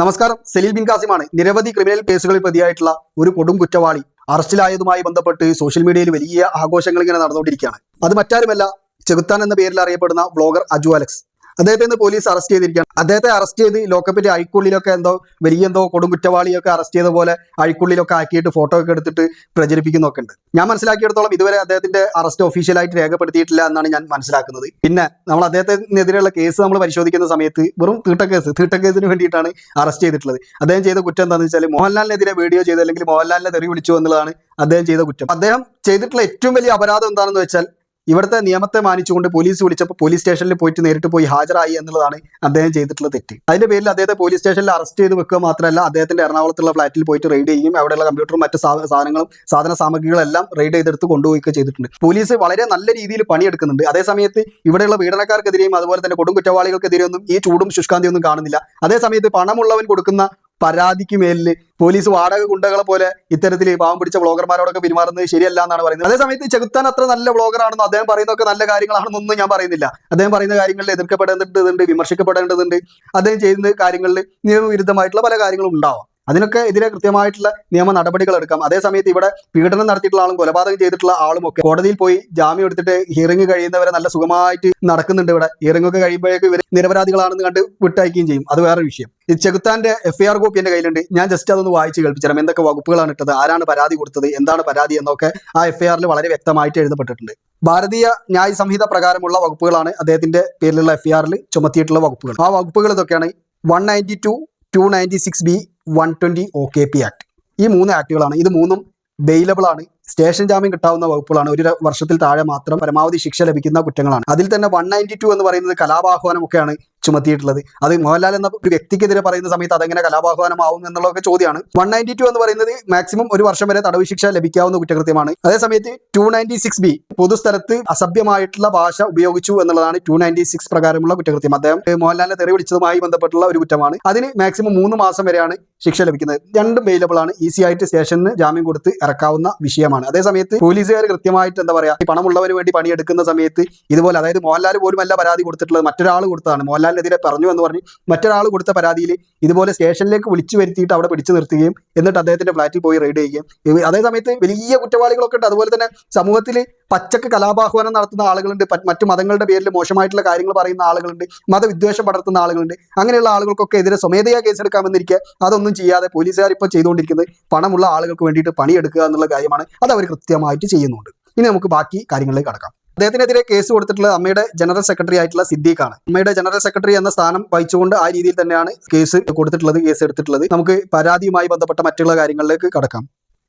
നമസ്കാരം. സലീൽ ബിൻ കാസിമാണ് നിരവധി ക്രിമിനൽ കേസുകളിൽ പ്രതിയായിട്ടുള്ള ഒരു കൊടും കുറ്റവാളി അറസ്റ്റിലായതുമായി ബന്ധപ്പെട്ട് സോഷ്യൽ മീഡിയയിൽ വലിയ ആഘോഷങ്ങൾ ഇങ്ങനെ നടന്നുകൊണ്ടിരിക്കുകയാണ്. അത് മറ്റാരുമല്ല ചെകുത്താൻ എന്ന പേരിൽ അറിയപ്പെടുന്ന വ്ളോഗർ അജു അലക്സ്. അദ്ദേഹത്തെ ഇന്ന് പോലീസ് അറസ്റ്റ് ചെയ്തിരിക്കുകയാണ്. അദ്ദേഹത്തെ അറസ്റ്റ് ചെയ്ത് ലോക്കപ്പിന്റെ അഴിക്കുള്ളിലൊക്കെ എന്തോ വലിയ എന്തോ കൊടും കുറ്റവാളിയൊക്കെ അറസ്റ്റ് ചെയ്ത പോലെ അഴിക്കുള്ളിലൊക്കെ ആക്കിയിട്ട് ഫോട്ടോ ഒക്കെ എടുത്തിട്ട് പ്രചരിപ്പിക്കുന്നൊക്കെ ഉണ്ട്. ഞാൻ മനസ്സിലാക്കിയെടുത്തോളം ഇതുവരെ അദ്ദേഹത്തിന്റെ അറസ്റ്റ് ഒഫീഷ്യലായിട്ട് രേഖപ്പെടുത്തിയിട്ടില്ല എന്നാണ് ഞാൻ മനസ്സിലാക്കുന്നത്. പിന്നെ നമ്മൾ അദ്ദേഹത്തിനെതിരെയുള്ള കേസ് നമ്മൾ പരിശോധിക്കുന്ന സമയത്ത് വെറും തീട്ട കേസ് തീട്ട കേസിന് വേണ്ടിയിട്ടാണ് അറസ്റ്റ് ചെയ്തിട്ടുള്ളത്. അദ്ദേഹം ചെയ്ത കുറ്റം എന്താണെന്ന് വെച്ചാൽ മോഹൻലാലിനെതിരെ വീഡിയോ ചെയ്തു അല്ലെങ്കിൽ മോഹൻലാലിനെ തെറി വിളിച്ചു എന്നുള്ളതാണ് അദ്ദേഹം ചെയ്ത കുറ്റം. അദ്ദേഹം ചെയ്തിട്ടുള്ള ഏറ്റവും വലിയ അപരാധം എന്താണെന്ന് വെച്ചാൽ ഇവിടുത്തെ നിയമത്തെ മാനിച്ചുകൊണ്ട് പോലീസ് വിളിച്ചപ്പോൾ പോലീസ് സ്റ്റേഷനിൽ പോയിട്ട് നേരിട്ട് പോയി ഹാജരായി എന്നുള്ളതാണ് അദ്ദേഹം ചെയ്തിട്ടുള്ള തെറ്റ്. അതിന്റെ പേരിൽ അദ്ദേഹത്തെ പോലീസ് സ്റ്റേഷനിൽ അറസ്റ്റ് ചെയ്ത് വെക്കുക മാത്രമല്ല അദ്ദേഹത്തിന്റെ എറണാകുളത്തുള്ള ഫ്ലാറ്റിൽ പോയിട്ട് റെയ്ഡ് ചെയ്യും അവിടെയുള്ള കമ്പ്യൂട്ടറും മറ്റ് സാധനങ്ങളും സാധന സാമഗ്രികളെല്ലാം റെയ്ഡ് ചെയ്തെടുത്ത് കൊണ്ടുപോയിക്കുക ചെയ്തിട്ടുണ്ട്. പോലീസ് വളരെ നല്ല രീതിയിൽ പണിയെടുക്കുന്നുണ്ട്. അതേസമയത്ത് ഇവിടെയുള്ള പീഡനക്കാർക്കെതിരെയും അതുപോലെ തന്നെ കൊടും കുറ്റവാളികൾക്കെതിരെയൊന്നും ഈ ചൂടും ശുഷ്കാന്തിയൊന്നും കാണുന്നില്ല. അതേസമയത്ത് പണമുള്ളവൻ കൊടുക്കുന്ന പരാതിക്ക് മേലിൽ പോലീസ് വാടക ഗുണ്ടകളെ പോലെ ഇത്തരത്തിൽ പാവം പിടിച്ച ബ്ലോഗർമാരോടൊക്കെ പെരുമാറുന്നത് ശരിയല്ല എന്നാണ് പറയുന്നത്. അതേസമയത്ത് ചെകുത്താൻ അത്ര നല്ല വ്ളോഗറാണെന്നോ അദ്ദേഹം പറയുന്നതൊക്കെ നല്ല കാര്യങ്ങളാണെന്നൊന്നും ഞാൻ പറയുന്നില്ല. അദ്ദേഹം പറയുന്ന കാര്യങ്ങളിൽ എതിർക്കപ്പെടേണ്ടതുണ്ട് വിമർശിക്കപ്പെടേണ്ടതുണ്ട്. അദ്ദേഹം ചെയ്യുന്ന കാര്യങ്ങളിൽ നിയമവിരുദ്ധമായിട്ടുള്ള പല കാര്യങ്ങളും ഉണ്ടാവാം. അതിനൊക്കെ എതിരെ കൃത്യമായിട്ടുള്ള നിയമ നടപടികൾ എടുക്കാം. അതേസമയത്ത് ഇവിടെ പീഡനം നടത്തിയിട്ടുള്ള ആളും കൊലപാതകം ചെയ്തിട്ടുള്ള ആളും ഒക്കെ കോടതിയിൽ പോയി ജാമ്യം എടുത്തിട്ട് ഹിയറിംഗ് കഴിയുന്നവരെ നല്ല സുഖമായിട്ട് നടക്കുന്നുണ്ട് ഇവിടെ. ഹിയറിംഗ് ഒക്കെ കഴിയുമ്പോഴേക്കും ഇവർ നിരപരാധികളാണെന്ന് കണ്ട് വിട്ടയക്കുകയും ചെയ്യും. അത് വേറെ വിഷയം. ഈ ചെകുത്താന്റെ എഫ് ഐ ആർ കോപ്പി എന്റെ കയ്യിലുണ്ട്. ഞാൻ ജസ്റ്റ് അതൊന്ന് വായിച്ച് കേൾപ്പിച്ചു എന്തൊക്കെ വകുപ്പുകളാണ് ഇട്ടത്? ആരാണ് പരാതി കൊടുത്തത്? എന്താണ് പരാതി എന്നൊക്കെ ആ എഫ് ഐ ആറിൽ വളരെ വ്യക്തമായിട്ട് എഴുതപ്പെട്ടിട്ടുണ്ട്. ഭാരതീയ ന്യായ സംഹിത പ്രകാരമുള്ള വകുപ്പുകളാണ് അദ്ദേഹത്തിന്റെ പേരിലുള്ള എഫ് ഐ ആറിൽ ചുമത്തിയിട്ടുള്ള വകുപ്പുകൾ. ആ വകുപ്പുകൾ ഇതൊക്കെയാണ്. One ninety two two ninety six B one twenty O K P act ഈ മൂന്ന് ആക്ടുകളാണ്. ഇത് മൂന്നും ബെയിലബിൾ ആണ്. സ്റ്റേഷൻ ജാമ്യം കിട്ടാവുന്ന വകുപ്പുകളാണ്. ഒരു വർഷത്തിൽ താഴെ മാത്രം പരമാവധി ശിക്ഷ ലഭിക്കുന്ന കുറ്റങ്ങളാണ്. അതിൽ തന്നെ വൺ നയന്റി ടു എന്ന് പറയുന്നത് കലാപാഹ്വാനം ഒക്കെയാണ്. ചുമത്തിയിട്ടുള്ളത്. അത് മോഹൻലാൽ എന്ന ഒരു വ്യക്തിക്കെതിരെ പറയുന്ന സമയത്ത് അതെങ്ങനെ കലാപാഹ്വാനമാവും എന്നുള്ളതൊക്കെ ചോദ്യമാണ്. വൺ നയന്റി ടു എന്ന് പറയുന്നത് മാക്സിമം ഒരു വർഷം വരെ തടവ് ശിക്ഷ ലഭിക്കാവുന്ന കുറ്റകൃത്യമാണ്. അതേസമയത്ത് ടു നയന്റി സിക്സ് ബി പൊതുസ്ഥലത്ത് അസഭ്യമായിട്ടുള്ള ഭാഷ ഉപയോഗിച്ചു എന്നുള്ളതാണ് ടു നയന്റി സിക്സ് പ്രകാരമുള്ള കുറ്റകൃത്യം. അദ്ദേഹം മോഹൻലാലിനെ തെറി വിളിച്ചതുമായി ബന്ധപ്പെട്ടുള്ള ഒരു കുറ്റമാണ്. അതിന് മാക്സിമം മൂന്ന് മാസം വരെയാണ് ശിക്ഷ ലഭിക്കുന്നത്. രണ്ടും വെയിലബിൾ ആണ്. ഈസി ആയിട്ട് സ്റ്റേഷനിൽ ജാമ്യം കൊടുത്ത് ഇറക്കാവുന്ന വിഷയമാണ്. അതേസമയത്ത് പോലീസുകാർ കൃത്യമായിട്ട് എന്താ പറയുക പണമുള്ളവന് വേണ്ടി പണിയെടുക്കുന്ന സമയത്ത് ഇതുപോലെ അതായത് മോഹൻലാൽ പോലും അല്ല പരാതി കൊടുത്തിട്ടുള്ളത് മറ്റൊരാൾ കൊടുത്തതാണ്. മോഹൻലാലിനെതിരെ പറഞ്ഞു എന്ന് പറഞ്ഞ് മറ്റൊരാൾ കൊടുത്ത പരാതിയിൽ ഇതുപോലെ സ്റ്റേഷനിലേക്ക് വിളിച്ചു വരുത്തിയിട്ട് അവിടെ പിടിച്ചു നിർത്തുകയും എന്നിട്ട് അദ്ദേഹത്തിന്റെ ഫ്ലാറ്റിൽ പോയി റെയ്ഡ് ചെയ്യുകയും. അതേ സമയത്ത് വലിയ കുറ്റവാളികളൊക്കെ ഉണ്ട്. അതുപോലെ തന്നെ സമൂഹത്തിൽ പച്ചക്ക് കലാപാഹ്വാനം നടത്തുന്ന ആളുകളുണ്ട്. മറ്റു മതങ്ങളുടെ പേരിൽ മോശമായിട്ടുള്ള കാര്യങ്ങൾ പറയുന്ന ആളുകളുണ്ട്. മതവിദ്വേഷം പടർത്തുന്ന ആളുകളുണ്ട്. അങ്ങനെയുള്ള ആളുകൾക്കൊക്കെ എതിരെ സ്വമേധയാ കേസെടുക്കാമെന്നിരിക്കുക അതൊന്നും ചെയ്യാതെ പോലീസുകാർ ഇപ്പോൾ ചെയ്തുകൊണ്ടിരിക്കുന്നത് പണമുള്ള ആളുകൾക്ക് വേണ്ടിയിട്ട് പണിയെടുക്കുക എന്നുള്ള കാര്യമാണ് അത് അവർ കൃത്യമായിട്ട് ചെയ്യുന്നുണ്ട്. ഇനി നമുക്ക് ബാക്കി കാര്യങ്ങളിലേക്ക് കടക്കാം. അദ്ദേഹത്തിനെതിരെ കേസ് കൊടുത്തിട്ടുള്ളത് അമ്മയുടെ ജനറൽ സെക്രട്ടറി ആയിട്ടുള്ള സിദ്ദീഖാണ്. അമ്മയുടെ ജനറൽ സെക്രട്ടറി എന്ന സ്ഥാനം വഹിച്ചുകൊണ്ട് ആ രീതിയിൽ തന്നെയാണ് കേസ് കൊടുത്തിട്ടുള്ളത് കേസ് എടുത്തിട്ടുള്ളത്. നമുക്ക് പരാതിയുമായി ബന്ധപ്പെട്ട മറ്റുള്ള കാര്യങ്ങളിലേക്ക് കടക്കാം.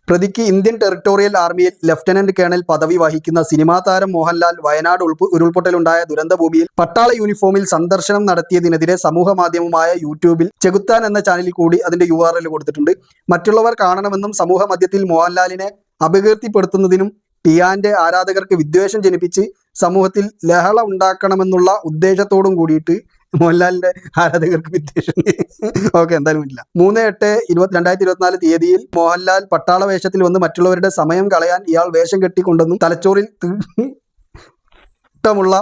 പ്രതിക്ക് ഇന്ത്യൻ ടെറിട്ടോറിയൽ ആർമിയിൽ ലഫ്റ്റനന്റ് കേണൽ പദവി വഹിക്കുന്ന സിനിമാ താരം മോഹൻലാൽ വയനാട് ഉരുൾപൊട്ടലുണ്ടായ ദുരന്തഭൂമിയിൽ പട്ടാള യൂണിഫോമിൽ സന്ദർശനം നടത്തിയതിനെതിരെ സമൂഹ മാധ്യമമായ യൂട്യൂബിൽ ചെകുത്താൻ എന്ന ചാനലിൽ കൂടി അതിന്റെ യു കൊടുത്തിട്ടുണ്ട്. മറ്റുള്ളവർ കാണണമെന്നും സമൂഹ മോഹൻലാലിനെ അപകീർത്തിപ്പെടുത്തുന്നതിനും ടിയാന്റെ ആരാധകർക്ക് വിദ്വേഷം ജനിപ്പിച്ച് സമൂഹത്തിൽ ലഹള ഉണ്ടാക്കണമെന്നുള്ള ഉദ്ദേശത്തോടും കൂടിയിട്ട് മോഹൻലാലിന്റെ ആരാധകർക്ക് വിദ്വേഷം. ഓക്കെ എന്തായാലും ഇല്ല മൂന്ന് എട്ട് ഇരുപത്തി രണ്ടായിരത്തി ഇരുപത്തിനാല് തീയതിയിൽ മോഹൻലാൽ പട്ടാള വേഷത്തിൽ വന്ന് മറ്റുള്ളവരുടെ സമയം കളയാൻ ഇയാൾ വേഷം കെട്ടിക്കൊണ്ടെന്നും തലച്ചോറിൽ തിട്ടമുള്ള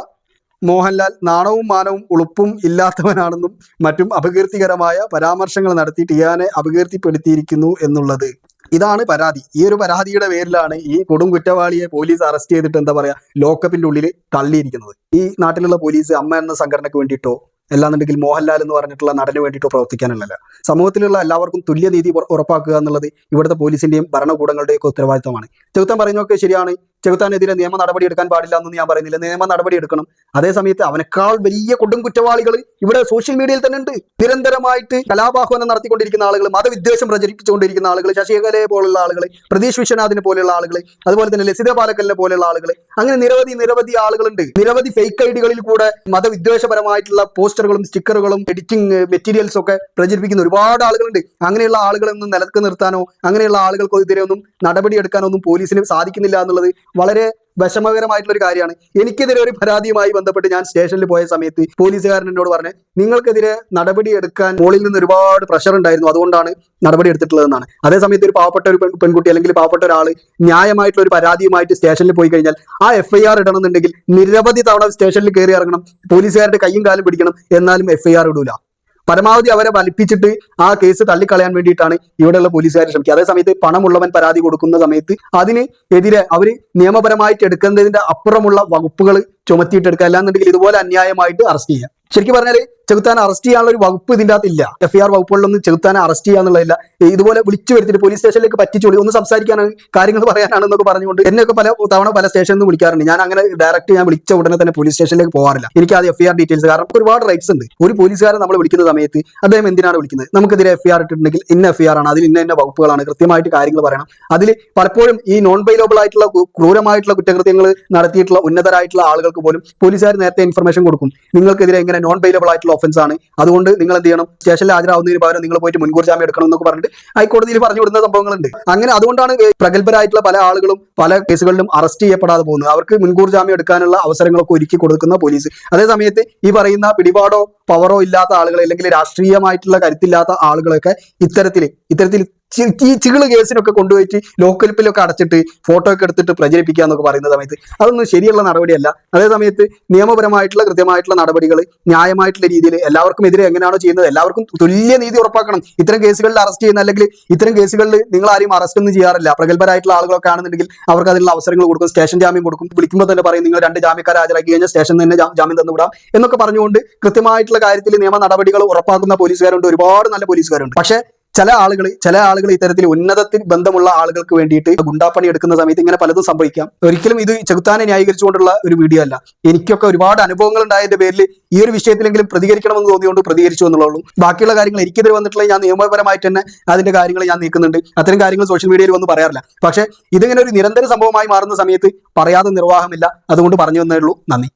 മോഹൻലാൽ നാണവും മാനവും ഉളുപ്പും ഇല്ലാത്തവനാണെന്നും മറ്റും അപകീർത്തികരമായ പരാമർശങ്ങൾ നടത്തി ടിയാനെ അപകീർത്തിപ്പെടുത്തിയിരിക്കുന്നു എന്നുള്ളത്. ഇതാണ് പരാതി. ഈ ഒരു പരാതിയുടെ പേരിലാണ് ഈ കൊടും കുറ്റവാളിയെ പോലീസ് അറസ്റ്റ് ചെയ്തിട്ട് എന്താ പറയാ ലോക്കപ്പിന്റെ ഉള്ളിൽ തള്ളിയിരിക്കുന്നത്. ഈ നാട്ടിലുള്ള പോലീസ് അമ്മ എന്ന സംഘടനയ്ക്ക് വേണ്ടിയിട്ടോ അല്ലാന്നുണ്ടെങ്കിൽ മോഹൻലാൽ എന്ന് പറഞ്ഞിട്ടുള്ള നടന് വേണ്ടിയിട്ടോ പ്രവർത്തിക്കാനുള്ള സമൂഹത്തിലുള്ള എല്ലാവർക്കും തുല്യനീതി നീതി ഉറപ്പാക്കുക എന്നുള്ളത് ഇവിടുത്തെ പോലീസിന്റെയും ഭരണകൂടങ്ങളുടെയും ഒക്കെ ഉത്തരവാദിത്തമാണ് ചെറുത്തം പറയുന്നതൊക്കെ ശരിയാണ്. ചെകുത്താനെതിരെ നിയമ നടപടി എടുക്കാൻ പാടില്ല എന്നൊന്നും ഞാൻ പറയുന്നില്ല. നിയമ നടപടി എടുക്കണം. അതേ സമയത്ത് അവനേക്കാൾ വലിയ കൊടും കുറ്റവാളികൾ ഇവിടെ സോഷ്യൽ മീഡിയയിൽ തന്നെ ഉണ്ട്. നിരന്തരമായിട്ട് കലാപാഹ്വാനം നടത്തിക്കൊണ്ടിരിക്കുന്ന ആളുകൾ മതവിദ്വേഷം പ്രചരിപ്പിച്ചുകൊണ്ടിരിക്കുന്ന ആളുകൾ ശശികലയെ പോലുള്ള ആളുകൾ പ്രതീഷ് വിശ്വനാഥിനെ പോലെയുള്ള ആളുകൾ അതുപോലെ തന്നെ ലസിത പാലക്കലിനെ പോലെയുള്ള ആളുകൾ അങ്ങനെ നിരവധി നിരവധി ആളുകളുണ്ട്. നിരവധി ഫേക്ക് ഐഡികളിൽ കൂടെ മതവിദ്വേഷപരമായിട്ടുള്ള പോസ്റ്ററുകളും സ്റ്റിക്കറുകളും എഡിറ്റിംഗ് മെറ്റീരിയൽസ് ഒക്കെ പ്രചരിപ്പിക്കുന്ന ഒരുപാട് ആളുകളുണ്ട്. അങ്ങനെയുള്ള ആളുകളൊന്നും നിലയ്ക്ക് നിർത്താനോ അങ്ങനെയുള്ള ആളുകൾക്കെതിരെ ഒന്നും നടപടി എടുക്കാനോ ഒന്നും പോലീസിന് സാധിക്കുന്നില്ല എന്നുള്ളത് വളരെ വിഷമകരമായിട്ടുള്ള ഒരു കാര്യമാണ്. എനിക്കെതിരെ ഒരു പരാതിയുമായി ബന്ധപ്പെട്ട് ഞാൻ സ്റ്റേഷനിൽ പോയ സമയത്ത് പോലീസുകാരൻ എന്നോട് പറഞ്ഞു നിങ്ങൾക്കെതിരെ നടപടി എടുക്കാൻ മുകളിൽ നിന്ന് ഒരുപാട് പ്രഷർ ഉണ്ടായിരുന്നു. അതുകൊണ്ടാണ് നടപടി എടുത്തിട്ടുള്ളതെന്നാണ്. അതേസമയത്ത് ഒരു പാവപ്പെട്ട ഒരു പെൺകുട്ടി അല്ലെങ്കിൽ പാവപ്പെട്ട ഒരാൾ ന്യായമായിട്ടുള്ള ഒരു പരാതിയുമായിട്ട് സ്റ്റേഷനിൽ പോയി കഴിഞ്ഞാൽ ആ എഫ് ഐ ആർ ഇടണമെന്നുണ്ടെങ്കിൽ നിരവധി തവണ സ്റ്റേഷനിൽ കയറി ഇറങ്ങണം. പോലീസുകാരുടെ കൈയും കാലും പിടിക്കണം. എന്നാലും എഫ് ഐ ആർ ഇടൂല. പരമാവധി അവരെ വലിപ്പിച്ചിട്ട് ആ കേസ് തള്ളിക്കളയാൻ വേണ്ടിയിട്ടാണ് ഇവിടെയുള്ള പോലീസുകാർ ശ്രമിക്കുക. അതേ സമയത്ത് പണമുള്ളവൻ പരാതി കൊടുക്കുന്ന സമയത്ത് അതിന് എതിരെ അവർ നിയമപരമായിട്ട് എടുക്കുന്നതിന്റെ അപ്പുറമുള്ള വകുപ്പുകൾ ചുമത്തിയിട്ട് എടുക്കുക അല്ലാന്നുണ്ടെങ്കിൽ ഇതുപോലെ അന്യായമായിട്ട് അറസ്റ്റ് ചെയ്യുക. ശരിക്കും പറഞ്ഞാൽ ചെകുത്താൻ അറസ്റ്റ് ചെയ്യാനുള്ള ഒരു വകുപ്പ് ഇതിന്റെ അകത്തില്ല എഫ് ഐ ആർ വകുപ്പുകളിലൊന്നും ചെകുത്താനെ അറസ്റ്റ് ചെയ്യാന്നുള്ളതില്ല. ഇതുപോലെ വിളിച്ചു വരുത്തിട്ട് പോലീസ് സ്റ്റേഷനിലേക്ക് പറ്റിച്ചോളി ഒന്ന് സംസാരിക്കാനാണ് കാര്യങ്ങൾ പറയാനാണ് എന്നൊക്കെ പറഞ്ഞുകൊണ്ട് എന്നെയൊക്കെ പല തവണ പല സ്റ്റേഷനിൽ നിന്ന് വിളിക്കാറുണ്ട്. ഞാൻ അങ്ങനെ ഡയറക്റ്റ് ഞാൻ വിളിച്ച ഉടനെ തന്നെ പോലീസ് സ്റ്റേഷനിലേക്ക് പോകാറില്ല. എനിക്ക് ആ എഫ് ഐ ആർ ഡീറ്റെയിൽസ് കാരണം ഒരുപാട് റൈറ്റ്സ് ഉണ്ട്. ഒരു പോലീസുകാരൻ നമ്മൾ വിളിക്കുന്ന സമയത്ത് അദ്ദേഹം എന്തിനാണ് വിളിക്കുന്നത്? നമുക്കെതിരെ എഫ് ഐ ആർ ഇട്ടിട്ടുണ്ടെങ്കിൽ ഇന്ന എഫ് ഐ ആർ ആണ്. അതിൽ ഇന്ന ഇന്ന വകുപ്പുകളാണ്. കൃത്യമായിട്ട് കാര്യങ്ങൾ പറയണം. അതിൽ പലപ്പോഴും ഈ നോൺ ബൈലോബിൾ ആയിട്ടുള്ള ക്രൂരമായിട്ടുള്ള കുറ്റകൃത്യങ്ങൾ നടത്തിയിട്ടുള്ള ഉന്നതരായിട്ടുള്ള ആളുകൾക്ക് പോലും പോലീസുകാർ നേരത്തെ ഇൻഫർമേഷൻ കൊടുക്കും. നിങ്ങൾക്കെതിരെ ഇങ്ങനെ നോൺ ബൈലബിൾ ആയിട്ടുള്ള ഒഫൻസ് ആണ്. അതുകൊണ്ട് നിങ്ങൾ എന്ത് ചെയ്യണം? സ്റ്റേഷനിൽ ഹാജരാവുന്നതിന് പകരം നിങ്ങൾ പോയിട്ട് മുൻകൂർ ജാമ്യം എടുക്കണം എന്നൊക്കെ പറഞ്ഞിട്ട് ഹൈക്കോടതിയിൽ പറഞ്ഞു വിടുന്ന സംഭവങ്ങളുണ്ട്. അങ്ങനെ അതുകൊണ്ടാണ് പ്രഗത്ഭരായിട്ടുള്ള പല ആളുകളും പല കേസുകളിലും അറസ്റ്റ് ചെയ്യപ്പെടാതെ പോകുന്നത്. അവർക്ക് മുൻകൂർ ജാമ്യം എടുക്കാനുള്ള അവസരങ്ങളൊക്കെ ഒരുക്കി കൊടുക്കുന്ന പോലീസ് അതേ സമയത്ത് ഈ പറയുന്ന പിടിപാടോ പവറോ ഇല്ലാത്ത ആളുകൾ അല്ലെങ്കിൽ രാഷ്ട്രീയമായിട്ടുള്ള കരുത്തില്ലാത്ത ആളുകളൊക്കെ ഇത്തരത്തിൽ ഇത്തരത്തിൽ ഈ കേസിനൊക്കെ കൊണ്ടുപോയിട്ട് ലോക്കൽപ്പിലൊക്കെ അടച്ചിട്ട് ഫോട്ടോ ഒക്കെ എടുത്തിട്ട് പ്രചരിപ്പിക്കുക എന്നൊക്കെ പറയുന്ന സമയത്ത് അതൊന്നും ശരിയുള്ള നടപടിയല്ല. അതേ സമയത്ത് നിയമപരമായിട്ടുള്ള കൃത്യമായിട്ടുള്ള നടപടികൾ ന്യായമായിട്ടുള്ള രീതിയിൽ എല്ലാവർക്കും എതിരെ എങ്ങനെയാണോ ചെയ്യുന്നത് എല്ലാവർക്കും തുല്യ നീതി ഉറപ്പാക്കണം. ഇത്തരം കേസുകളിൽ അറസ്റ്റ് ചെയ്യുന്ന അല്ലെങ്കിൽ ഇത്തരം കേസുകളിൽ നിങ്ങൾ ആരും അറസ്റ്റ് ഒന്നും ചെയ്യാറില്ല. പ്രഗത്ഭരായിട്ടുള്ള ആളുകളൊക്കെ ആണെന്നുണ്ടെങ്കിൽ അവർക്ക് അതിനുള്ള അവസരങ്ങൾ കൊടുക്കും. സ്റ്റേഷൻ ജാമ്യം കൊടുക്കും. വിളിക്കുമ്പോൾ തന്നെ പറയും നിങ്ങൾ രണ്ട് ജാമ്യക്കാരെ ഹാജരാക്കി കഴിഞ്ഞാൽ സ്റ്റേഷൻ തന്നെ ജാമ്യം തന്നു വിടാം. എന്നൊക്കെ പറഞ്ഞുകൊണ്ട് കൃത്യമായിട്ടുള്ള കാര്യത്തിൽ നിയമ നടപടികൾ ഉറപ്പാക്കുന്ന പോലീസുകാരുണ്ട്. ഒരുപാട് നല്ല പോലീസുകാരുണ്ട്. പക്ഷേ ചില ആളുകൾ ചില ആളുകൾ ഇത്തരത്തിൽ ഉന്നതത്തിൽ ബന്ധമുള്ള ആളുകൾക്ക് വേണ്ടിയിട്ട് ഗുണ്ടാപ്പണി എടുക്കുന്ന സമയത്ത് ഇങ്ങനെ പലതും സംഭവിക്കാം. ഒരിക്കലും ഇത് ചെകുത്താനെ ന്യായീകരിച്ചുകൊണ്ടുള്ള ഒരു വീഡിയോ അല്ല. എനിക്കൊക്കെ ഒരുപാട് അനുഭവങ്ങൾ ഉണ്ടായതിന്റെ പേരിൽ ഈ ഒരു വിഷയത്തിലെങ്കിലും പ്രതികരിക്കണമെന്ന് തോന്നിയുകൊണ്ട് പ്രതികരിച്ചു എന്നുള്ളൂ ബാക്കിയുള്ള കാര്യങ്ങൾ എനിക്കെതിരെ വന്നിട്ടുള്ള ഞാൻ നിയമപരമായിട്ട് തന്നെ അതിന്റെ കാര്യങ്ങൾ ഞാൻ നീക്കുന്നുണ്ട്. അത്തരം കാര്യങ്ങൾ സോഷ്യൽ മീഡിയയിൽ ഒന്നും പറയാറില്ല. പക്ഷേ ഇതിങ്ങനെ ഒരു നിരന്തര സംഭവമായി മാറുന്ന സമയത്ത് പറയാതെ നിർവാഹമില്ല. അതുകൊണ്ട് പറഞ്ഞു തന്നേ ഉള്ളൂ. നന്ദി.